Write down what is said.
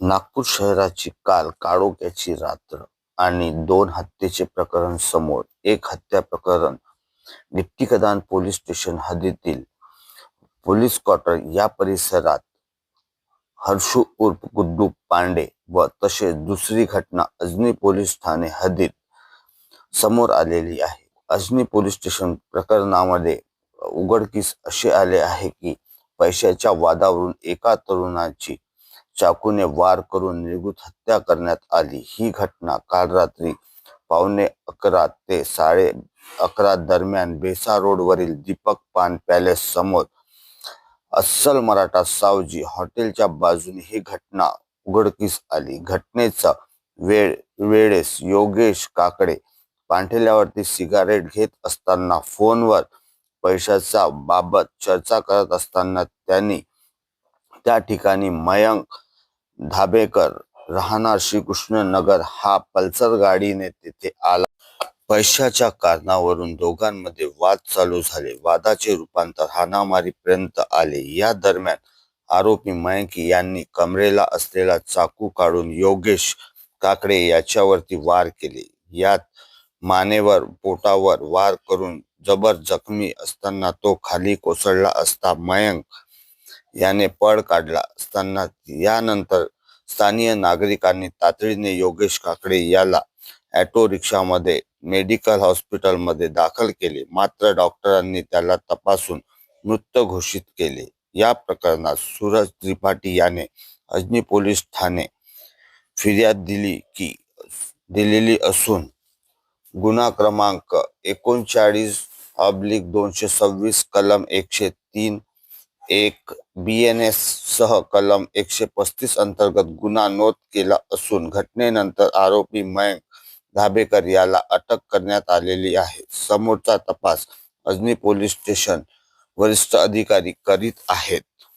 नागपूर शहराची काल काळोख्याची रात्र आणि दोन हत्येचे प्रकरण समोर एक हत्या प्रकरण गिट्टीकदान पोलीस स्टेशन हद्दीतील पोलीस क्वार्टर या परिसरात हर्षू उर्फ गुड्डू पांडे व तसेच दुसरी घटना अजनी पोलीस ठाणे हद्दीत समोर आलेली आहे. अजनी पोलीस स्टेशन प्रकरणामध्ये उघडकीस असे आले आहे की पैशाच्या वादावरून एका तरुणाची चाकूने वार करून निगुत हत्या करण्यात आली. ही घटना काल रात्री पावणे अकरा ते साडे अकरा दरम्यान बेसा रोडवरील दीपक पान पॅलेस समोर अस्सल मराठा सावजी हॉटेलच्या बाजूने ही घटना उघडकीस आली. घटनेचा वेळ वेळेस योगेश काकडे पांठेल्यावरती सिगारेट घेत असताना फोनवर पैशाचा बाबत चर्चा करत असताना त्यांनी त्या ठिकाणी मयंक धाबेकर राहणार श्रीकृष्ण नगर. हा पल्सर गाडीने तिथे आला. पैशाच्या कारणावरून दोघांमध्ये वाद चालू झाले. वादाचे रूपांतर हाणामारीपर्यंत आले. या दरम्यान आरोपी मयंकी यांनी कमरेला असलेला चाकू काढून योगेश काकडे याच्यावरती वार केले. यात मानेवर पोटावर वार करून जबर जखमी असताना तो खाली कोसळला असता मयंक याने पळ काढला असताना यानंतर स्थानीय नागरिकांनी तातडीने योगेश काकडे याला ऑटो रिक्षामध्ये मेडिकल हॉस्पिटलमध्ये दाखल केले. मात्र डॉक्टरांनी त्याला तपासून मृत घोषित केले. या प्रकरणात सूरज त्रिपाठी याने अजनी पोलीस ठाणे फिर्याद दिली की दिलेली असून गुन्हा क्रमांक एकोणचाळीस ऑब्लिक दोनशे सव्वीस कलम एकशे तीन एक बी एन एस सह कलम एकशे पस्तीस अंतर्गत गुन्हा नोंद केला असून घटनेनंतर आरोपी मयंक धाबेकर याला अटक करण्यात आलेली आहे. समोरचा तपास अजनी पोलीस स्टेशन वरिष्ठ अधिकारी करीत आहेत.